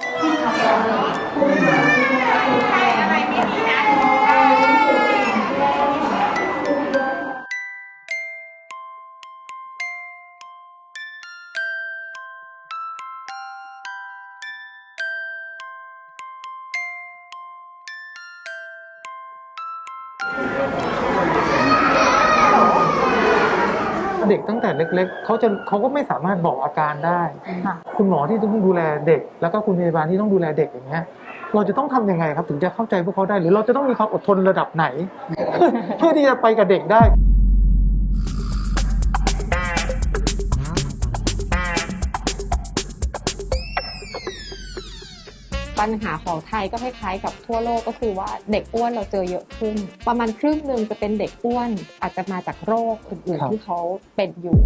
ที่ทำอะไรไม่ดีนะ ล็ก ๆเขาจะเขาก็ไม่สามารถบอกอาการได้ค่ะคุณหมอที่ต้องดูแลเด็ก แล้วก็คุณพยาบาลที่ต้องดูแลเด็กอย่างเงี้ยเราจะต้องทำยังไงครับ ถึงจะเข้าใจพวกเขาได้ หรือเราจะต้องมีความอดทนระดับไหน เพื่อที่จะไปกับเด็กได้ปัญหาของไทยก็คล้ายๆกับทั่วโลกก็คือว่าเด็กอ้วนเราเจอเยอะขึ้น ประมาณครึ่งหนึ่งจะเป็นเด็กอ้วนอาจจะมาจากโรคอื่นครับๆที่เขาเป็นอยู่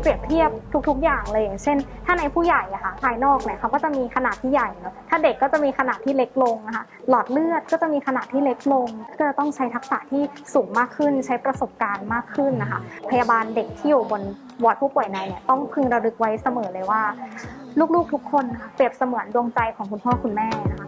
เปรียบเทียบทุก ๆ อย่างเลยอย่างเช่น ถ้าในผู้ใหญ่อะค่ะภายนอกเนี่ยเขาก็จะมีขนาดที่ใหญ่เนอะถ้าเด็กก็จะมีขนาดที่เล็กลงนะคะหลอดเลือดก็จะมีขนาดที่เล็กลง ก็จะต้องใช้ทักษะที่สูงมากขึ้น ใช้ประสบการณ์มากขึ้นนะคะพยาบาลเด็กที่อยู่บนวอร์ดผู้ป่วยในเนี่ยต้องพึงระลึกไว้เสมอเลยว่า ลูกๆทุกคนนะคะเปรียบเสมือนดวงใจของคุณพ่อคุณแม่นะคะ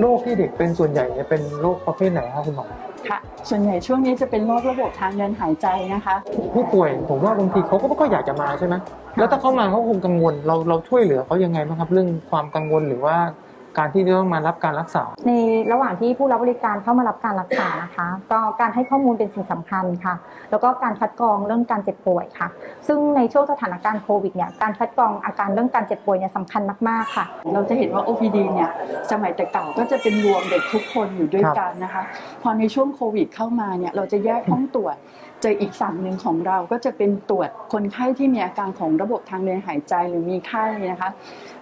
โรคที่เด็กเป็นส่วนใหญ่เนี่ยเป็นโรคประเภทไหนครับคุณหมอค่ะส่วนใหญ่ช่วงนี้จะเป็นโรคระบบทางเดินหายใจนะคะ ผู้ป่วยผมว่าบางทีเขาก็ไม่ค่อยอยากจะมาใช่ไหมแล้วถ้าเขามาเขาคงกังวลเราเราช่วยเหลือเขายังไงบ้างครับ เรื่องความกังวลหรือว่า การที่จะต้องมารับการรักษา ในระหว่างที่ผู้รับบริการเข้ามารับการรักษานะคะ ก็การให้ข้อมูลเป็นสิ่งสำคัญค่ะ แล้วก็การคัดกรองเรื่องการเจ็บป่วยค่ะ ซึ่งในช่วงสถานการณ์โควิดเนี่ยการคัดกรองอาการเรื่องการเจ็บป่วยเนี่ยสำคัญมากๆค่ะ เราจะเห็นว่า OPD เนี่ยสมัยแต่เก่าก็จะเป็นรวมเด็กทุกคนอยู่ด้วยกันนะคะ พอในช่วงโควิดเข้ามาเนี่ยเราจะแยกห้องตรวจเจออีกฝั่งหนึ่งของเราก็จะเป็นตรวจคนไข้ที่มีอาการของระบบทางเดินหายใจหรือมีไข้นะคะ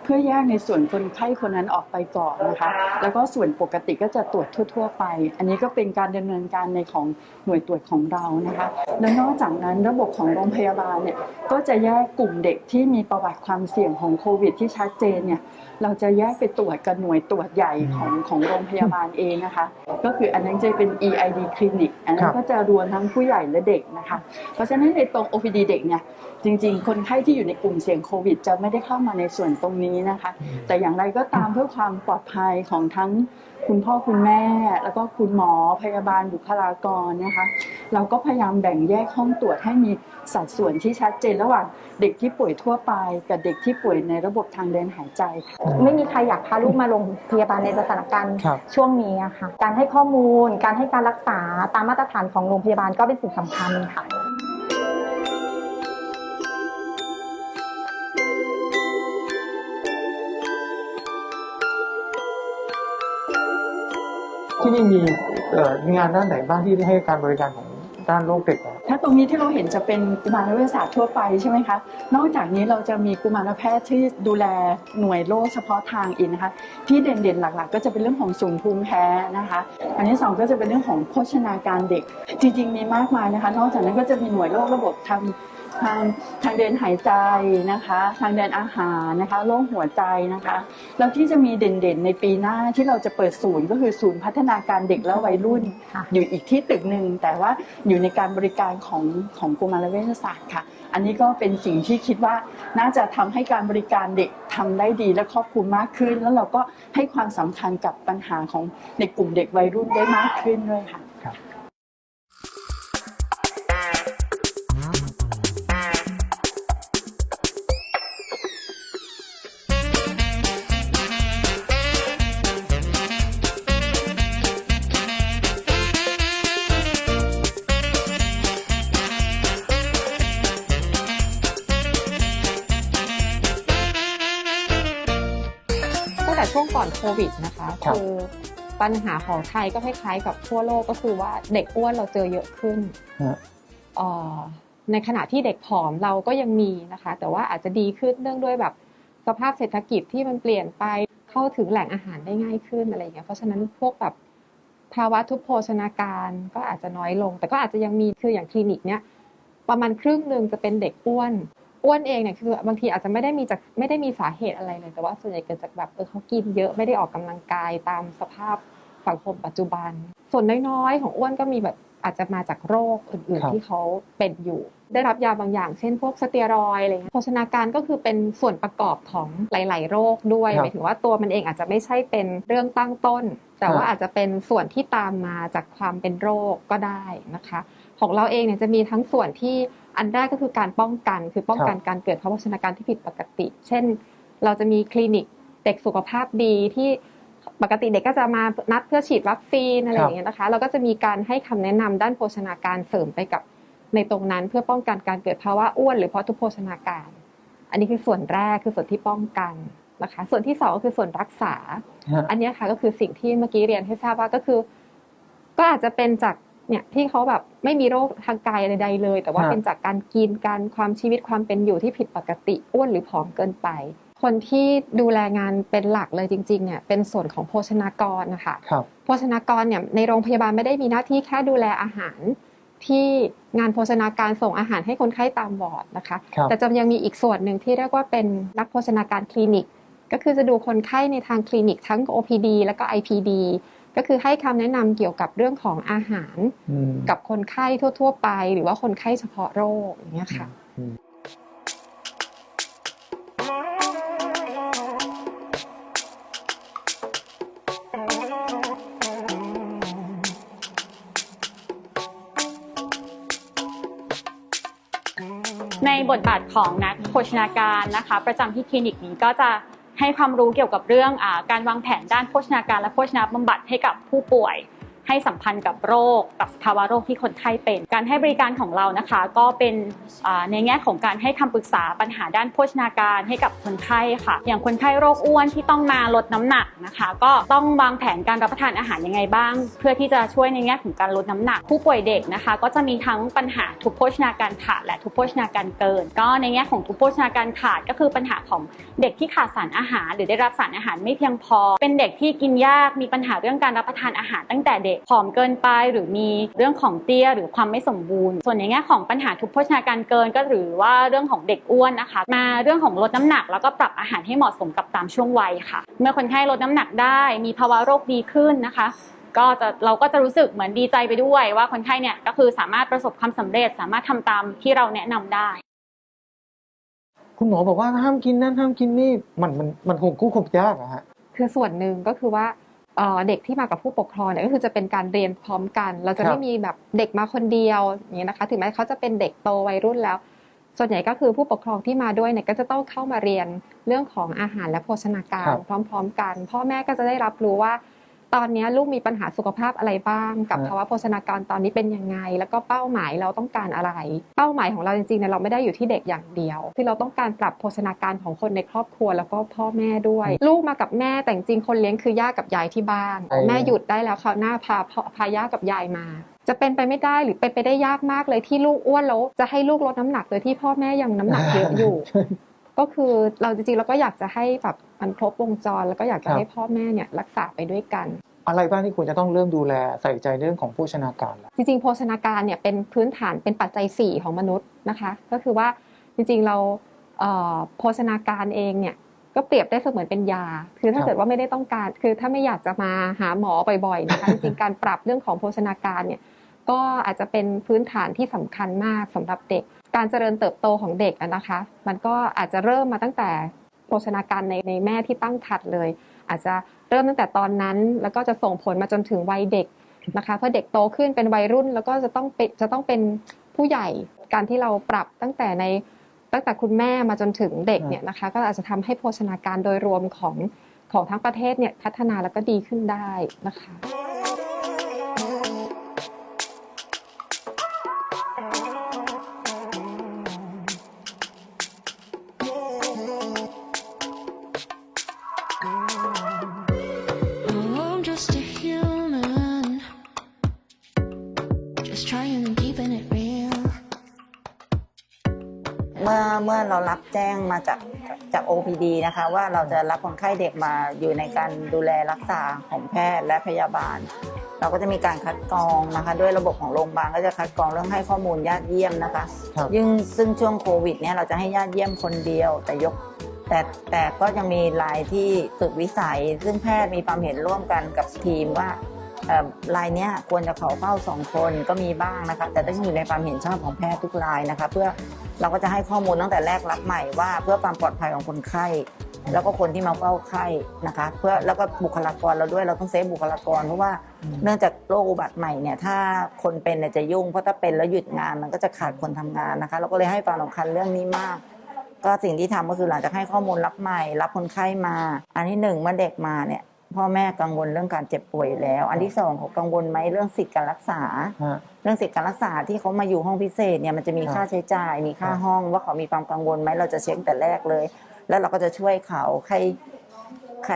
เพื่อแยกในส่วนคนไข้คนนั้นออกไปก่อนนะคะ แล้วก็ส่วนปกติก็จะตรวจทั่ว ๆ ไป อันนี้ก็เป็นการดำเนินการในของหน่วยตรวจของเรานะคะ แล้วนอกจากนั้นระบบของโรงพยาบาลเนี่ยก็จะแยกกลุ่มเด็กที่มีประวัติความเสี่ยงของโควิด ที่ชัดเจนเนี่ยเราจะแยกไปตรวจกับหน่วยตรวจใหญ่ของของโรงพยาบาลเองนะคะ ก็คืออันนั้นจะเป็น EID คลินิกอันนั้นก็จะรวมทั้งผู้ใหญ่และเด็กนะคะ เพราะฉะนั้นในตรง OPD เด็กเนี่ยจริง ๆ คนไข้ที่อยู่ในกลุ่มเสี่ยงโควิด จะไม่ได้เข้ามาในส่วนตรงนี้นะคะ แต่อย่างไรก็ตามเพื่อความปลอดภัยของทั้งคุณพ่อคุณแม่ แล้วก็คุณหมอพยาบาลบุคลากรนะคะ เราก็พยายามแบ่งแยกห้องตรวจให้มีสัดส่วนที่ชัดเจนระหว่างเด็กที่ป่วยทั่วไป กับเด็กที่ป่วยในระบบทางเดินหายใจ ไม่มีใครอยากพาลูกมาโรงพยาบาลในสถานการณ์ช่วงนี้ค่ะ การให้ข้อมูล การให้การรักษาตามมาตรฐานของโรงพยาบาลก็เป็นสิ่งสำคัญค่ะ ที่นี่มีเอ่องานด้านไหนบ้างที่ให้การบริการของด้านโรคเด็กอะถ้าตรงนี้ที่เราเห็นจะเป็นกุมารเวชศาสตร์ทั่วไปใช่ไหมคะ นอกจากนี้เราจะมีกุมารแพทย์ที่ดูแลหน่วยโรคเฉพาะทางอีกนะคะ ที่เด่นๆหลักๆ ก็จะเป็นเรื่องของสูงภูมิแพ้นะคะ อันที่สองก็จะเป็นเรื่องของโภชนาการเด็ก จริงๆมีมากมายนะคะ นอกจากนั้นก็จะมีหน่วยโรคระบบทาง ทางทางเดินหายใจนะคะ ทางเดินอาหารนะคะโรคหัวใจนะคะ แล้วที่จะมีเด่นๆ ในปีหน้าที่เราจะเปิดศูนย์ก็คือศูนย์พัฒนาการเด็กและวัยรุ่น ค่ะ อยู่อีกที่ตึกหนึ่งแต่ว่าอยู่ในการบริการของของกุมารเวชศาสตร์ค่ะ อันนี้ก็เป็นสิ่งที่คิดว่าน่าจะทำให้การบริการเด็กทำได้ดีและครอบคลุมมากขึ้น แล้วเราก็ให้ความสำคัญกับปัญหาของในกลุ่มเด็กวัยรุ่นได้มากขึ้นด้วยค่ะ วงก่อนโควิดนะคะครับ คือปัญหาของไทยก็คล้ายๆกับทั่วโลกก็คือว่าเด็กอ้วนเราเจอเยอะขึ้นฮะ เอ่อในขณะที่เด็กผอมเราก็ยังมีนะคะ แต่ว่าอาจจะดีขึ้นเนื่องด้วยแบบสภาพเศรษฐกิจที่มันเปลี่ยนไปเข้าถึงแหล่งอาหารได้ง่ายขึ้นอะไรอย่างเงี้ยเพราะฉะนั้นพวกแบบภาวะทุพโภชนาการก็อาจจะน้อยลง แต่ก็อาจจะยังมีคืออย่างคลินิกเนี้ยประมาณครึ่งหนึ่งจะเป็นเด็กอ้วน อ้วนเองเนี่ยคือบางทีอาจจะไม่ได้มีจากไม่ได้มีสาเหตุอะไรเลย แต่ว่าส่วนใหญ่เกิดจากแบบเออเขากินเยอะไม่ได้ออกกำลังกายตามสภาพสังคมปัจจุบัน ส่วนน้อยๆ ของอ้วนก็มีแบบอาจจะมาจากโรคอื่นครับๆที่เขาเป็นอยู่ ได้รับยาบางอย่าง เช่นพวกสเตียรอยด์อะไรเงี้ยโภชนาการก็คือเป็นส่วนประกอบของหลาย ๆ โรคด้วยครับหมายถึงว่าตัวมันเองอาจจะไม่ใช่เป็นเรื่องตั้งต้น แต่ว่าครับอาจจะเป็นส่วนที่ตามมาจากความเป็นโรคก็ได้นะคะ ของเราเองเนี่ยจะมีทั้งส่วนที่อันแรกก็คือการป้องกัน คือป้องกันการเกิดภาวะโภชนาการที่ผิดปกติ เช่น เราจะมีคลินิกเด็กสุขภาพดีที่ปกติเด็กก็จะมานัดเพื่อฉีดวัคซีนอะไรอย่างเงี้ยนะคะ เราก็จะมีการให้คำแนะนำด้านโภชนาการเสริมไปกับในตรงนั้นเพื่อป้องกันการเกิดภาวะอ้วนหรือเพราะทุกโภชนาการ อันนี้คือส่วนแรกคือส่วนที่ป้องกันนะคะ ส่วนที่สองก็คือส่วนรักษาฮะอันเนี้ยค่ะก็คือสิ่งที่เมื่อกี้เรียนให้ทราบว่าก็คือ ก็อาจจะเป็นจาก เนี่ยที่เขาแบบไม่มีโรคทางกายใดๆเลย แต่ว่าฮะเป็นจากการกินการความชีวิตความเป็นอยู่ที่ผิดปกติอ้วนหรือผอมเกินไป คนที่ดูแลงานเป็นหลักเลยจริงๆเนี่ยเป็นส่วนของโภชนากรนะคะครับโภชนากรเนี่ยในโรงพยาบาลไม่ได้มีหน้าที่แค่ดูแลอาหารที่งานโภชนาการส่งอาหารให้คนไข้ตามวอร์ดนะคะครับแต่จะยังมีอีกส่วนหนึ่งที่เรียกว่าเป็นนักโภชนาการคลินิก ก็คือจะดูคนไข้ในทางคลินิกทั้ง OPD แล้วก็ IPD ก็คือให้คำแนะนำเกี่ยวกับเรื่องของอาหารอืมกับคนไข้ทั่ว ๆ ไป หรือว่าคนไข้เฉพาะโรคอย่างเงี้ยค่ะอืมในบทบาทของนักโภชนาการนะคะ ประจำที่คลินิกนี้ก็จะ ให้ความรู้เกี่ยวกับเรื่องอการวางแผนด้านโภชนาการและโภชนาบำบัดให้กับผู้ป่วย ให้สัมพันธ์กับโรคกับสภาวะโรคที่คนไข้เป็น การให้บริการของเรานะคะก็เป็นในแง่ของการให้คำปรึกษาปัญหาด้านโภชนาการให้กับคนไข้ค่ะ อย่างคนไข้โรคอ้วนที่ต้องมาลดน้ำหนักนะคะ ก็ต้องวางแผนการรับประทานอาหารยังไงบ้าง เพื่อที่จะช่วยในแง่ของการลดน้ำหนัก ผู้ป่วยเด็กนะคะ ก็จะมีทั้งปัญหาทุกโภชนาการขาดและทุกโภชนาการเกิน ก็ในแง่ของทุกโภชนาการขาดก็คือปัญหาของเด็กที่ขาดสารอาหาร หรือได้รับสารอาหารไม่เพียงพอ เป็นเด็กที่กินยากมีปัญหาเรื่องการรับประทานอาหารตั้งแต่เด็กผอมเกินไปหรือมีเรื่องของเตี้ยหรือความไม่สมบูรณ์ ส่วนในแง่ของปัญหาทุกโภชนาการเกินก็หรือว่าเรื่องของเด็กอ้วนนะคะ มาเรื่องของลดน้ำหนัก แล้วก็ปรับอาหารให้เหมาะสมกับตามช่วงวัยค่ะ เมื่อคนไข้ลดน้ำหนักได้ มีภาวะโรคดีขึ้นนะคะก็จะเราก็จะรู้สึกเหมือนดีใจไปด้วย ว่าคนไข้เนี่ยก็คือสามารถประสบความสำเร็จ สามารถทำตามที่เราแนะนำได้ คุณหมอบอกว่าห้ามกินนั่นห้ามกินนี่มันมันมันคงกู้คงยากอะฮะคือส่วนหนึ่งก็คือว่า เอ่อเด็กที่มากับผู้ปกครองเนี่ยก็คือจะเป็นการเรียนพร้อมกัน เราจะครับไม่มีแบบเด็กมาคนเดียวอย่างเงี้ยนะคะ ถึงแม้เขาจะเป็นเด็กโตวัยรุ่นแล้ว ส่วนใหญ่ก็คือผู้ปกครองที่มาด้วยเนี่ยก็จะต้องเข้ามาเรียนเรื่องของอาหารและโภชนาการครับพร้อม ๆ กัน พ่อแม่ก็จะได้รับรู้ว่า ตอนนี้ลูกมีปัญหาสุขภาพอะไรบ้าง กับฮะภาวะโภชนาการตอนนี้เป็นยังไง แล้วก็เป้าหมายเราต้องการอะไร เป้าหมายของเราจริงๆเนี่ยเราไม่ได้อยู่ที่เด็กอย่างเดียว คือเราต้องการปรับโภชนาการของคนในครอบครัวแล้วก็พ่อแม่ด้วย ลูกมากับแม่แต่จริงๆคนเลี้ยงคือย่ากับยายที่บ้านใช่แม่หยุดได้แล้วคราวหน้าพาพ่อพาย่ากับยายมาจะเป็นไปไม่ได้หรือเป็นไปได้ยากมากเลยที่ลูกอ้วนแล้วจะให้ลูกลดน้ำหนักโดยที่พ่อแม่ยังน้ำหนักเยอะอยู่ ก็คือเราจริงๆเราก็อยากจะให้แบบมันครบวงจร แล้วก็อยากจะครับให้พ่อแม่เนี่ยรักษาไปด้วยกัน อะไรบ้างที่ควรจะต้องเริ่มดูแลใส่ใจเรื่องของโภชนาการล่ะจริงๆโภชนาการเนี่ยเป็นพื้นฐานเป็นปัจจัย 4 ของมนุษย์นะคะ ก็คือว่าจริงๆเราโภชนาการเองเนี่ยก็เปรียบได้เสมือนเป็นยา คือถ้าเกิดว่าไม่ได้ต้องการ คือถ้าไม่อยากจะมาหาหมอบ่อยๆนะคะ จริงๆ การปรับเรื่องของโภชนาการเนี่ย ก็อาจจะเป็นพื้นฐานที่สำคัญมากสำหรับเด็ก การเจริญเติบโตของเด็กนะคะ มันก็อาจจะเริ่มมาตั้งแต่โภชนาการในในแม่ที่ตั้งครรภ์เลย อาจจะ เริ่มตั้งแต่ตอนนั้น แล้วก็จะส่งผลมาจนถึงวัยเด็กนะคะพอเด็กโตขึ้นเป็นวัยรุ่น แล้วก็จะต้องเป็นจะต้องเป็นผู้ใหญ่การที่เราปรับตั้งแต่ในตั้งแต่คุณแม่มาจนถึงเด็กเนี่ยนะคะก็อาจจะทำให้โภชนาการโดยรวมของของทั้งประเทศเนี่ยพัฒนาแล้วก็ดีขึ้นได้นะคะ มื่อเมื่อเรารับแจ้งมาจากจาก OPD นะคะ ว่าเราจะรับคนไข้เด็กมาอยู่ในการดูแลรักษาของแพทย์และพยาบาล เราก็จะมีการคัดกรองนะคะ ด้วยระบบของโรงพยาบาลก็จะคัดกรองเรื่องให้ข้อมูลญาติเยี่ยมนะคะครับยิ่งซึ่งช่วงโควิดเนี่ยเราจะให้ญาติเยี่ยมคนเดียว แต่ยกแต่แต่ก็ยังมีรายที่สุดวิสัย ซึ่งแพทย์มีความเห็นร่วมกันกับทีมว่าเอ่อ รายเนี้ยควรจะขอเฝ้าสองคนก็มีบ้างนะคะ แต่ต้องอยู่ในความเห็นชอบของแพทย์ทุกรายนะคะ เพื่อเราก็จะให้ข้อมูลตั้งแต่แรกรับใหม่ว่า เพื่อความปลอดภัยของคนไข้แล้วก็คนที่มาเฝ้าไข้นะคะ เพื่อแล้วก็บุคลากรเราด้วยเราต้องเซฟบุคลากร เพราะว่าเนื่องจากโรคอุบัติใหม่เนี่ยถ้าคนเป็นเนี่ยจะยุ่งเพราะถ้าเป็นแล้วหยุดงานมันก็จะขาดคนทำงานนะคะ เราก็เลยให้ความสำคัญเรื่องนี้มาก ก็สิ่งที่ทำก็คือหลังจากให้ข้อมูลรับใหม่ รับคนไข้มา อันที่หนึ่งเมื่อเด็กมาเนี่ย พ่อแม่กังวลเรื่องการเจ็บป่วยอยู่แล้ว อันที่สองเขากังวลไหมเรื่องสิทธิการรักษา ฮะ เรื่องสิทธิการรักษาที่เขามาอยู่ห้องพิเศษเนี่ยมันจะมีครับค่าใช้จ่าย มีค่าครับ ห้องว่าเขามีความกังวลไหมเราจะเช็คแต่แรกเลย แล้วเราก็จะช่วยเขาใครใคร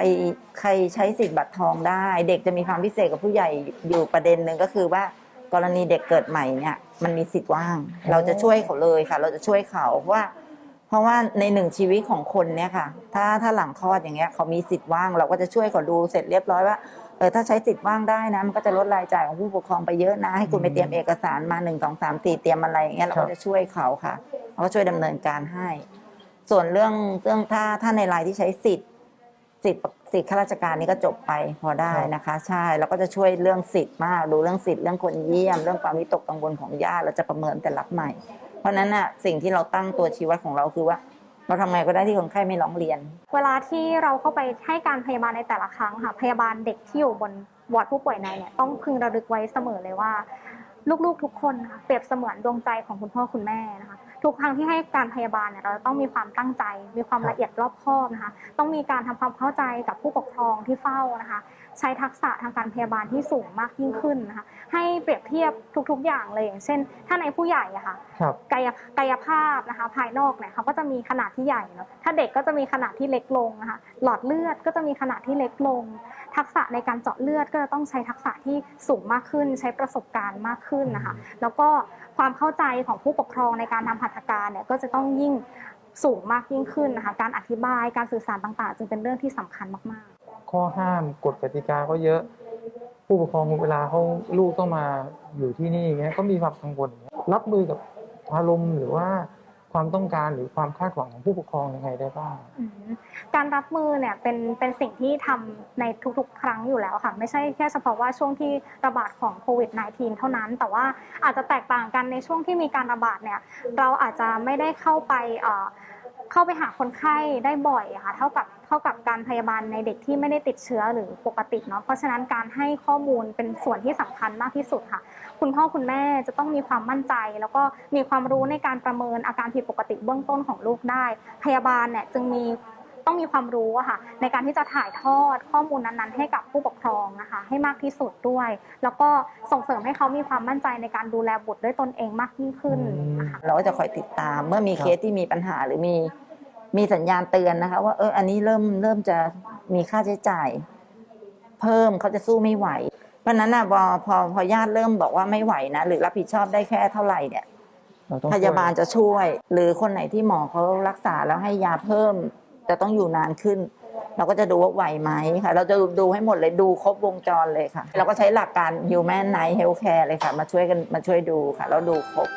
ใครใช้สิทธิ์บัตรทองได้ เด็กจะมีความพิเศษกับผู้ใหญ่อยู่ประเด็นหนึ่งก็คือว่ากรณีเด็กเกิดใหม่เนี่ยมันมีสิทธิ์ว่าง เราจะช่วยเขาเลยค่ะ เราจะช่วยเขาเพราะว่า เพราะว่าในหนึ่งชีวิตของคนเนี่ยค่ะ ถ้าถ้าหลังคลอดอย่างเงี้ยเขามีสิทธิ์ว่าง เราก็จะช่วยเขาดูเสร็จเรียบร้อยว่าเออถ้าใช้สิทธิ์ว่างได้นะมันก็จะลดรายจ่ายของผู้ปกครองไปเยอะนะให้คุณไปเตรียมเอกสารมาหนึ่งสองสามสี่เตรียมอะไรอย่างเงี้ยเราครัก็บจะช่วยเขาค่ะเราก็ช่วยดำเนินการให้ ส่วนเรื่องเรื่องถ้าถ้าในรายที่ใช้สิทธิ์สิทธิ์สิทธิ์ข้าราชการนี่ก็จบไปพอได้นะคะ ใช่แล้วก็จะช่วยเรื่องสิทธิ์มากดูเรื่องสิทธิ์เรื่องคนเยี่ยม เรื่องความวิตกกังวลของญาติเราจะประเมินแต่รับใหม่ เพราะนั้นน่ะสิ่งที่เราตั้งตัวชี้วัดของเราคือว่า เราทำไงก็ได้ที่คนไข้ไม่ร้องเรียน เวลาที่เราเข้าไปให้การพยาบาลในแต่ละครั้งค่ะพยาบาลเด็กที่อยู่บนวอร์ดผู้ป่วยในเนี่ยต้องพึงระลึกไว้เสมอเลยว่า ลูกๆทุกคนค่ะเปรียบเสมือนดวงใจของคุณพ่อคุณแม่นะคะทุกครั้งที่ให้การพยาบาลเนี่ยเราจะต้องมีความตั้งใจ มีความละเอียดรอบคอบนะคะ ต้องมีการทำความเข้าใจกับผู้ปกครองที่เฝ้านะคะ ใช้ทักษะทางการพยาบาลที่สูงมากยิ่งขึ้นนะคะให้เปรียบเทียบทุก ๆ อย่างเลยอย่างเช่น ถ้าในผู้ใหญ่อะค่ะครับ กายกายภาพนะคะ ภายนอกเนี่ยเขาก็จะมีขนาดที่ใหญ่เนาะถ้าเด็กก็จะมีขนาดที่เล็กลงนะคะหลอดเลือดก็จะมีขนาดที่เล็กลง ทักษะในการเจาะเลือดก็จะต้องใช้ทักษะที่สูงมากขึ้น ใช้ประสบการณ์มากขึ้นนะคะ แล้วก็ความเข้าใจของผู้ปกครองในการทำหัตถการเนี่ยก็จะต้องยิ่งสูงมากยิ่งขึ้นนะคะ การอธิบายการสื่อสารต่างๆ จึงเป็นเรื่องที่สำคัญมากๆ ข้อห้ามกฎกติกาก็เยอะ ผู้ปกครองเวลาเขาลูกต้องมาอยู่ที่นี่อย่างเงี้ยก็มีความกังวลอย่างเงี้ยรับมือกับอารมณ์หรือว่าความต้องการหรือความคาดหวังของผู้ปกครองยังไงได้บ้าง การรับมือเนี่ยเป็นเป็นสิ่งที่ทำในทุกๆ ครั้งอยู่แล้วค่ะไม่ใช่แค่เฉพาะว่าช่วงที่ระบาดของโควิด -19 เท่านั้น แต่ว่าอาจจะแตกต่างกันในช่วงที่มีการระบาดเนี่ยเราอาจจะไม่ได้เข้าไป เข้าไปหาคนไข้ได้บ่อยค่ะเท่ากับเท่ากับการพยาบาลในเด็กที่ไม่ได้ติดเชื้อหรือปกติเนาะเพราะฉะนั้นการให้ข้อมูลเป็นส่วนที่สำคัญมากที่สุดค่ะ คุณพ่อคุณแม่จะต้องมีความมั่นใจ แล้วก็มีความรู้ในการประเมินอาการผิดปกติเบื้องต้นของลูกได้ พยาบาลเนี่ยจึงมี ต้องมีความรู้อะค่ะ ในการที่จะถ่ายทอดข้อมูลนั้นๆ ให้กับผู้ปกครองนะคะ ให้มากที่สุดด้วย แล้วก็ส่งเสริมให้เขามีความมั่นใจในการดูแลบุตรด้วยตนเองมากยิ่งขึ้นนะคะเราก็จะคอยติดตาม เมื่อมีครับเคสที่มีปัญหาหรือมีมีสัญญาณเตือนนะคะ ว่าเอออันนี้เริ่มเริ่มจะมีค่าใช้จ่าย เพิ่มเขาจะสู้ไม่ไหว เพราะฉะนั้นนะพอพอพอญาติเริ่มบอกว่าไม่ไหวนะหรือรับผิดชอบได้แค่เท่าไหร่เนี่ยเรต้องพยาบาลจะช่วย หรือคนไหนที่หมอเขารักษาแล้วให้ยาเพิ่ม จะต้องอยู่นานขึ้น เราก็จะดูว่าไหวไหมค่ะ เราจะดูให้หมดเลยดูครบวงจรเลยค่ะ เราก็ใช้หลักการ Human Night Healthcare เลยค่ะ มาช่วยกันมาช่วยดูค่ะแล้วดูครบ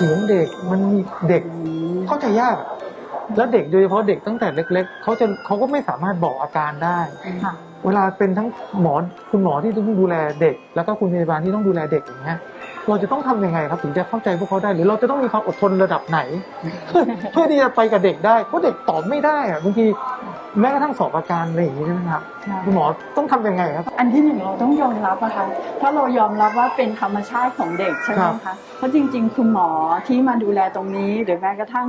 สียงเด็กมันมีเด็กเข้าใจยาก แล้วเด็กโดยเฉพาะเด็กตั้งแต่เล็ก ๆเขาจะเขาก็ไม่สามารถบอกอาการได้ค่ะเวลาเป็นทั้งหมอคุณหมอที่ต้องดูแลเด็ก แล้วก็คุณพยาบาลที่ต้องดูแลเด็กอย่างเงี้ยเราจะต้องทำยังไงครับถึงจะเข้าใจพวกเขาได้ หรือเราจะต้องมีความอดทนระดับไหน เพื่อที่จะไปกับเด็กได้เพราะเด็กตอบไม่ได้อะบางทีแม้กระทั่งสอบอาการอะไรอย่างนี้ใช่ไหมครับคุณหมอต้องทำยังไงครับ อันที่หนึ่งเราต้องยอมรับนะคะถ้าเรายอมรับว่าเป็นธรรมชาติของเด็กใช่ไหมครัคะบเพราะจริง ๆ คุณหมอที่มาดูแลตรงนี้ หรือแม้กระทั่ง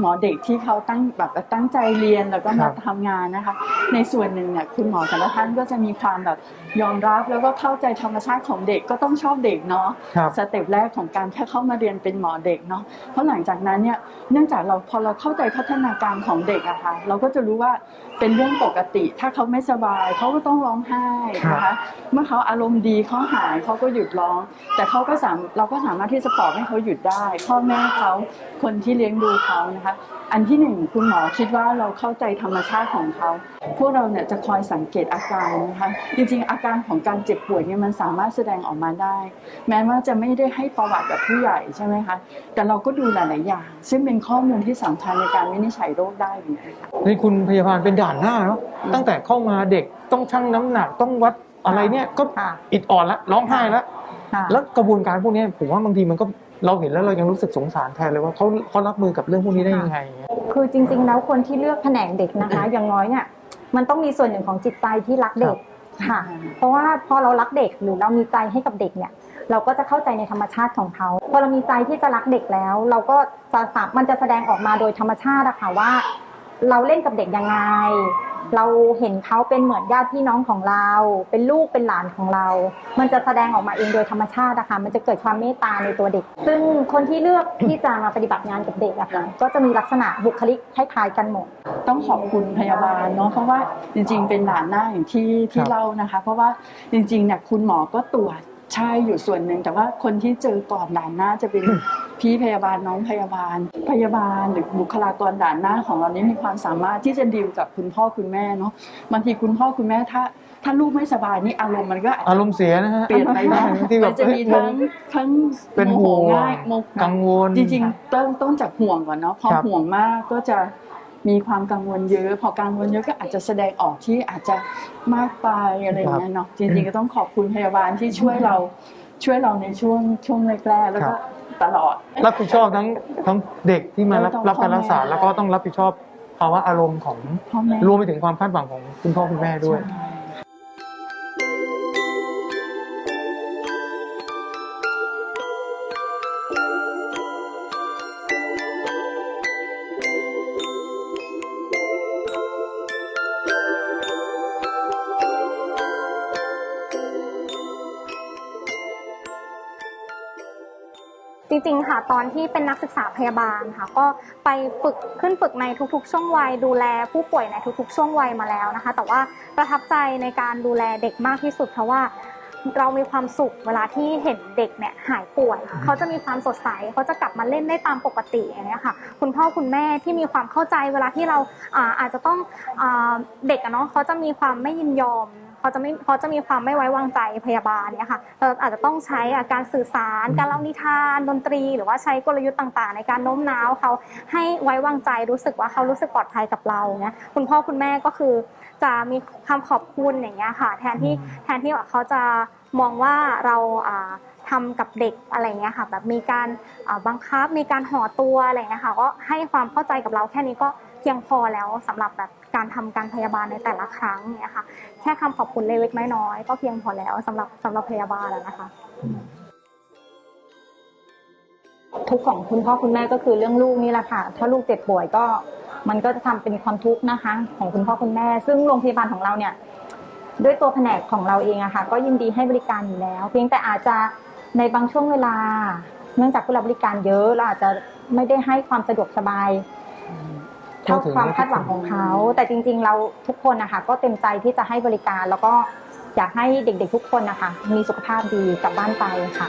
หมอเด็กที่เขาตั้งแบบตั้งใจเรียนแล้วก็มาทำงานนะคะ ในส่วนหนึ่งเนี่ยคุณหมอแต่ละท่านก็จะมีความแบบยอมรับแล้วก็เข้าใจธรรมชาติของเด็กก็ต้องชอบเด็กเนาะครับสเต็ปแรกของการแค่เข้ามาเรียนเป็นหมอเด็กเนาะเพราะหลังจากนั้นเนี่ยเนื่องจากเราพอเราเข้าใจพัฒนาการของเด็กอะค่ะเราก็จะรู้ว่าเป็นเรื่องปกติ ถ้าเขาไม่สบายเขาก็ต้องร้องไห้นะครัคะบเมื่อเขาอารมณ์ดีเขาหายเขาก็หยุดร้อง แต่เขาก็สามเราก็สามารถที่จะปลอบให้เขาหยุดได้ พ่อแม่เขาคนที่เลี้ยงดูเขานะคะ อันที่หนึ่งคุณหมอคิดว่าเราเข้าใจธรรมชาติของเขา พวกเราเนี่ยจะคอยสังเกตอาการนะคะ จริงๆ อาการของการเจ็บป่วยเนี่ยมันสามารถแสดงออกมาได้ แม้ว่าจะไม่ได้ให้ประวัติกับผู้ใหญ่ใช่ไหมคะ แต่เราก็ดูหลาย ๆ อย่าง ซึ่งเป็นข้อมูลที่สำคัญในการวินิจฉัยโรคได้เหมือนกันค่ะ นี่คุณพยาบาลเป็นด่านหน้าเนาะตั้งแต่เข้ามาเด็กต้องชั่งน้ำหนักต้องวัดอะไรเนี่ยก็ค่ะอิดอ่อนแล้วร้องไห้แล้วค่ะแล้วกระบวนการพวกนี้ผมว่าบางทีมันก็เราเห็นแล้วเรายังรู้สึกสงสารแทนเลยว่าเขาเขารับมือกับเรื่องพวกนี้ได้ยังไง คือจริง ๆ แล้วคนที่เลือกแผนกเด็กนะคะ อย่างน้อยเนี่ยมันต้องมีส่วนหนึ่งของจิตใจที่รักเด็กค่ะ เพราะว่าพอเรารักเด็กหรือเรามีใจให้กับเด็กเนี่ย เราก็จะเข้าใจในธรรมชาติของเขาพอเรามีใจที่จะรักเด็กแล้ว เราก็จะสามมันจะแสดงออกมาโดยธรรมชาติอะค่ะว่า เราเล่นกับเด็กยังไง เราเห็นเขาเป็นเหมือนญาติพี่น้องของเรา เป็นลูกเป็นหลานของเรา มันจะแสดงออกมาเองโดยธรรมชาติอะค่ะมันจะเกิดความเมตตาในตัวเด็ก ซึ่งคนที่เลือกที่จะมาปฏิบัติงานกับเด็กอะค่ะก็จะมีลักษณะบุคลิกคล้ายๆกันหมด ต้องขอบคุณพยาบาลเนาะเพราะว่าจริงๆ เป็นหลานหน้าอย่างที่ที่ครับเล่านะคะ เพราะว่าจริงๆเนี่ยคุณหมอก็ตรวจ ใช่อยู่ส่วนหนึ่งแต่ว่าคนที่เจอก่อนด่านหน้าจะเป็นพี่พยาบาลน้องพยาบาล พยาบาลหรือบุคลากรด่านหน้าของเรานี้มีความสามารถที่จะดีลกับคุณพ่อคุณแม่เนาะบางทีคุณพ่อคุณแม่ถ้า ถ้าลูกไม่สบายนี่อารมณ์มันก็อาจจะอารมณ์เสียนะฮะเปลี่ยนไปเนาะบางทีแบมับนจะมีเอ้ยทั้งทั้งเป็นโมโหห่วงง่ายโมกังวล จริงๆต้องต้องจากห่วงก่อนเนาะพอครับ ห่วงมากก็จะ มีความกังวลเยอะ พอกังวลเยอะก็อาจจะแสดงออกที่อาจจะมากไปอะไรอย่างเงี้ยเนาะจริงๆก็ต้องขอบคุณพยาบาลที่ช่วยเราช่วยเราในช่วงช่วงแรกๆแล้วก็ตลอด รับผิดชอบทั้งทั้งเด็กที่มารับแล้วต้องรับการรักษาพ่อแม่แล้วก็ต้องรับผิดชอบภาวะอารมณ์ของพ่อแม่รวมไปถึงความคาดหวังของคุณพ่อคุณแม่ด้วย ริง ๆ ค่ะ ตอนที่เป็นนักศึกษาพยาบาลค่ะ ก็ไปฝึกขึ้นฝึกในทุก ๆ ช่วงวัย ดูแลผู้ป่วยในทุก ๆ ช่วงวัยมาแล้วนะคะ แต่ว่าประทับใจในการดูแลเด็กมากที่สุด เพราะว่าเรามีความสุขเวลาที่เห็นเด็กเนี่ยหายป่วยเขาจะมีความสดใสเขาจะกลับมาเล่นได้ตามปกติอย่างเงี้ค่ะคุณพ่อคุณแม่ที่มีความเข้าใจเวลาที่เราอาจจะต้องเด็กอะเนาะเขาจะมีความไม่ยินยอม เขาจะไม่เขาจะมีความไม่ไว้วางใจพยาบาลเนี่ยค่ะเราอาจจะต้องใช้อะการสื่อสาร การเล่านิทานดนตรี หรือว่าใช้กลยุทธ์ต่างๆ ในการโน้มน้าวเขาให้ไว้วางใจรู้สึกว่าเขารู้สึกปลอดภัยกับเราเนี่ยคุณพ่อคุณแม่ก็คือจะมีคำขอบคุณอย่างเงี้ยค่ะ แทนที่แทนที่ว่าเขาจะมองว่าเราอ่าทำกับเด็กอะไรเงี้ยค่ะ แบบมีการอ่าบังคับมีการห่อตัวอะไรเงี้ยค่ะก็ให้ความเข้าใจกับเราแค่นี้ก็ เพียงพอแล้วสำหรับแบบการทำการพยาบาลในแต่ละครั้งเนี่ยค่ะแค่คำขอบคุณเล็กๆน้อยๆก็เพียงพอแล้วสำหรับสำหรับพยาบาลอะนะคะทุกข์ของคุณพ่อคุณแม่ก็คือเรื่องลูกนี่แหละค่ะ ถ้าลูกเจ็บป่วยก็มันก็จะทำเป็นความทุกข์นะคะ ของคุณพ่อคุณแม่ ซึ่งโรงพยาบาลของเราเนี่ย ด้วยตัวแผนกของเราเองอะค่ะ ก็ยินดีให้บริการอยู่แล้ว เพียงแต่อาจจะในบางช่วงเวลา เนื่องจากผู้รับบริการเยอะเราอาจจะไม่ได้ให้ความสะดวกสบาย เท่าความคาดหวังของเขา แต่จริง ๆ เราทุกคนนะคะก็เต็มใจที่จะให้บริการแล้วก็อยากให้เด็กๆทุกคนนะคะ มีสุขภาพดีกลับบ้านไปค่ะ